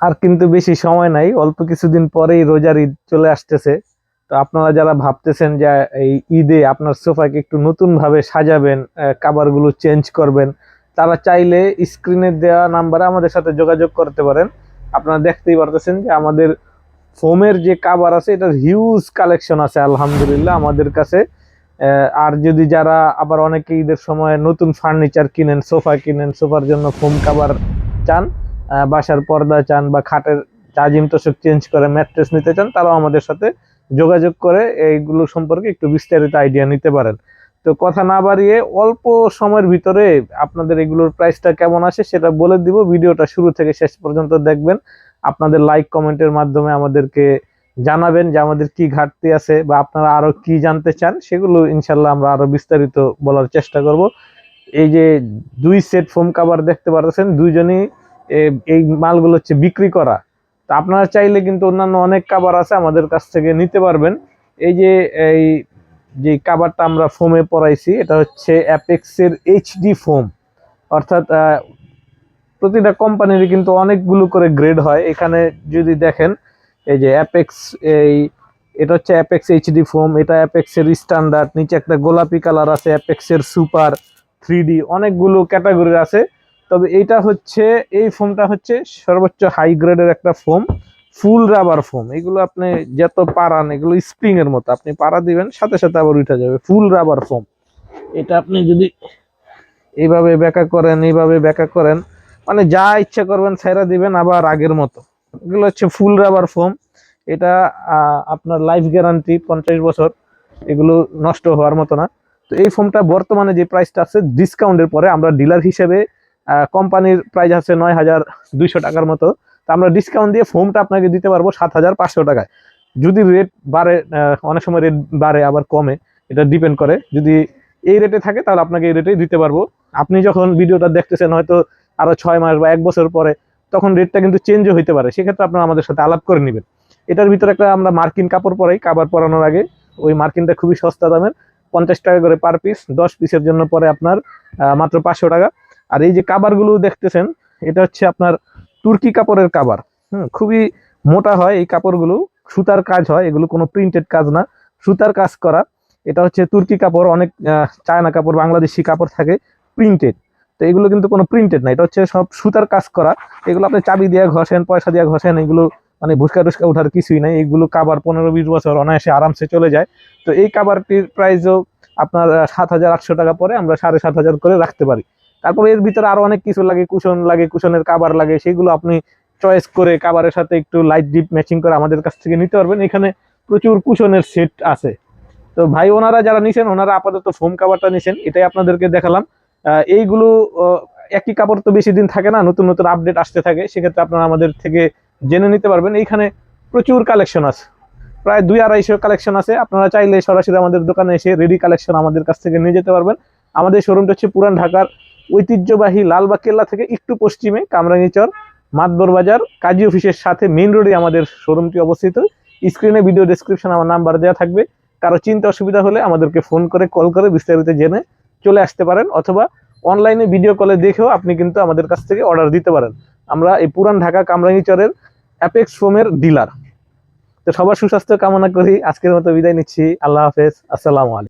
আর কিন্তু বেশি সময় নাই, অল্প কিছুদিন পরেই রোজার ঈদ চলে আসতেছে। তো আপনারা যারা ভাবতেছেন যে এই ঈদে আপনার সোফাকে একটু নতুন ভাবে সাজাবেন কাবারগুলো চেঞ্জ করবেন, তারা চাইলে স্ক্রিনে দেওয়া নাম্বারে আমাদের সাথে যোগাযোগ করতে পারেন। আপনারা দেখতেই পারতেছেন যে আমাদের ফোমের যে কাবার আছে, এটার হিউজ কালেকশন আছে, আলহামদুলিল্লাহ, আমাদের কাছে। আর যদি যারা আবার অনেকে ঈদের সময় নতুন ফার্নিচার কিনেন, সোফা কিনেন, সোফার জন্য ফোম কাবার চান বাসার পর্দা চান বা খাটের চাজিম তোষক চেঞ্জ করে ম্যাট্রেস নিতে চান, তারাও আমাদের সাথে যোগাযোগ করে এইগুলো সম্পর্কে একটু বিস্তারিত আইডিয়া নিতে পারেন। তো কথা না বাড়িয়ে অল্প সময়ের ভিতরে আপনাদের এগুলোর প্রাইসটা কেমন আসে সেটা বলে দিব। ভিডিওটা শুরু থেকে শেষ পর্যন্ত দেখবেন। আপনাদের লাইক কমেন্টের মাধ্যমে আমাদেরকে জানাবেন যে আমাদের কি ঘাটতি আছে বা আপনারা আরও কি জানতে চান, সেগুলো ইনশাল্লাহ আমরা আরও বিস্তারিত বলার চেষ্টা করব। এই যে দুই সেট ফোম কাভার দেখতে পারতেছেন, দুইজনই এই মালগুলো হচ্ছে বিক্রি করা। তো আপনারা চাইলে কিন্তু অন্যান্য অনেক কাবার আছে, আমাদের কাছ থেকে নিতে পারবেন। এই যে এই যে কাবারটা আমরা ফোমে পরাইছি, এটা হচ্ছে অ্যাপেক্সের এইচডি ফোম অর্থাৎ প্রতিটা কোম্পানির কিন্তু অনেকগুলো করে গ্রেড হয়। এখানে যদি দেখেন, এই যে অ্যাপেক্স এই, এটা হচ্ছে অ্যাপেক্স এইচডি ফোম এটা অ্যাপেক্সের স্ট্যান্ডার্ড নিচে একটা গোলাপি কালার আছে অ্যাপেক্সের সুপার থ্রি অনেকগুলো ক্যাটাগরির আছে। তবে এইটা হচ্ছে, এই ফোমটা হচ্ছে সর্বোচ্চ হাই গ্রেডের একটা ফোম ফুল রাবার ফোম। এগুলো আপনি যত পারান, এগুলো স্প্রিং এর মতো। আপনি পাড়া দিবেন, সাথে সাথে আবার উঠে যাবে ফুল রাবার ফোম। এটা আপনি যদি এইভাবে ব্যাকা করেন, এইভাবে ব্যাকা করেন মানে যা ইচ্ছা করবেন ছাইরা দিবেন, আবার আগের মতো। এগুলো হচ্ছে ফুল রাবার ফোম। এটা আপনার লাইফ গ্যারান্টি পঞ্চাশ বছর। এগুলো নষ্ট হওয়ার মতো না। তো এই ফোমটা বর্তমানে যে প্রাইসটা আছে ডিসকাউন্টের পরে আমরা ডিলার হিসেবে কোম্পানির প্রাইস আছে নয় হাজার দুইশো টাকার মতো। তো আমরা ডিসকাউন্ট দিয়ে ফোমটা আপনাকে দিতে পারব সাত হাজার পাঁচশো টাকায়। যদি রেট বাড়ে অনেক সময় রেট বাড়ে, আবার কমে, এটা ডিপেন্ড করে। যদি এই রেটে থাকে, তাহলে আপনাকে এই রেটেই দিতে পারব। আপনি যখন ভিডিওটা দেখতেছেন, হয়তো আরও ছয় মাস বা এক বছর পরে, তখন রেটটা কিন্তু চেঞ্জও হইতে পারে। সেক্ষেত্রে আপনারা আমাদের সাথে আলাপ করে নেবেন। এটার ভিতরে একটা আমরা মার্কিন কাপড় পরাই। কাবার পরানোর আগে ওই মার্কিনটা খুবই সস্তা দামের, পঞ্চাশ টাকা করে পার পিস দশ পিসের জন্য পরে আপনার মাত্র পাঁচশো টাকা। আর এই যে কাবারগুলো দেখতেছেন, এটা হচ্ছে আপনার তুর্কি কাপড়ের কাবার। হুম, খুবই মোটা হয় এই কাপড়গুলো, সুতার কাজ হয়, এগুলো কোনো প্রিন্টেড কাজ না, সুতার কাজ করা। এটা হচ্ছে তুর্কি কাপড়, অনেক চায়না কাপড়, বাংলাদেশি কাপড় থাকে প্রিন্টেড তো এগুলো কিন্তু কোনো প্রিন্টেড না, এটা হচ্ছে সব সুতার কাজ করা। এগুলো আপনি চাবি দিয়ে ঘষেন, পয়সা দিয়ে ঘষেন, এগুলো মানে ভুসকা টুসকা ওঠার কিছুই নাই। এগুলো কাবার পনেরো বিশ বছর অনায়াসে আরামসে চলে যায়। তো এই কাবারটির প্রাইসও আপনার সাত হাজার আটশো টাকা পরে আমরা সাড়ে সাত হাজার করে রাখতে পারি। তারপর এর ভিতরে আরও অনেক কিছু লাগে, কুশন লাগে, কুশনের কাবার লাগে, সেগুলো আপনি চয়েস করে কাবারের সাথে একটু লাইট ডিপ ম্যাচিং করে আমাদের কাছ থেকে নিতে পারবেন। এখানে প্রচুর কুশনের সেট আছে। তো ভাই, ওনারা যারা নিছেন, ওনারা আপাতত ফোম কাবারটা নিছেন, এটাই আপনাদেরকে দেখালাম। এইগুলো একই কাপড় তো বেশি দিন থাকে না, নতুন নতুন আপডেট আসতে থাকে, সেক্ষেত্রে আপনারা আমাদের থেকে জেনে নিতে পারবেন। এইখানে প্রচুর কালেকশন আছে। প্রায় দুই আড়াইশো কালেকশন আছে। আপনারা চাইলে সরাসরি আমাদের দোকানে এসে রেডি কালেকশন আমাদের কাছ থেকে নিয়ে যেতে পারবেন। আমাদের শোরুমটা হচ্ছে পুরান ঢাকার ঐতিহ্যবাহী লালবাগ কেল্লা থেকে একটু পশ্চিমে কামরাঙ্গিচর মাতবর বাজার, কাজী অফিসের সাথে মেইন রোডে আমাদের শোরুমটি অবস্থিত। স্ক্রিনে ভিডিও ডেসক্রিপশন আমার নাম্বার দেওয়া থাকবে। কারও চিন্তা অসুবিধা হলে আমাদেরকে ফোন করে কল করে বিস্তারিত জেনে চলে আসতে পারেন, অথবা অনলাইনে ভিডিও কলে দেখেও আপনি কিন্তু আমাদের কাছ থেকে অর্ডার দিতে পারেন। আমরা এই পুরান ঢাকা কামরাঙ্গিচরের অ্যাপেক্স ফোমের ডিলার তো সবার সুস্বাস্থ্য কামনা করি, আজকের মতো বিদায় নিচ্ছি। আল্লাহ হাফেজ। আসসালামু আলাইকুম।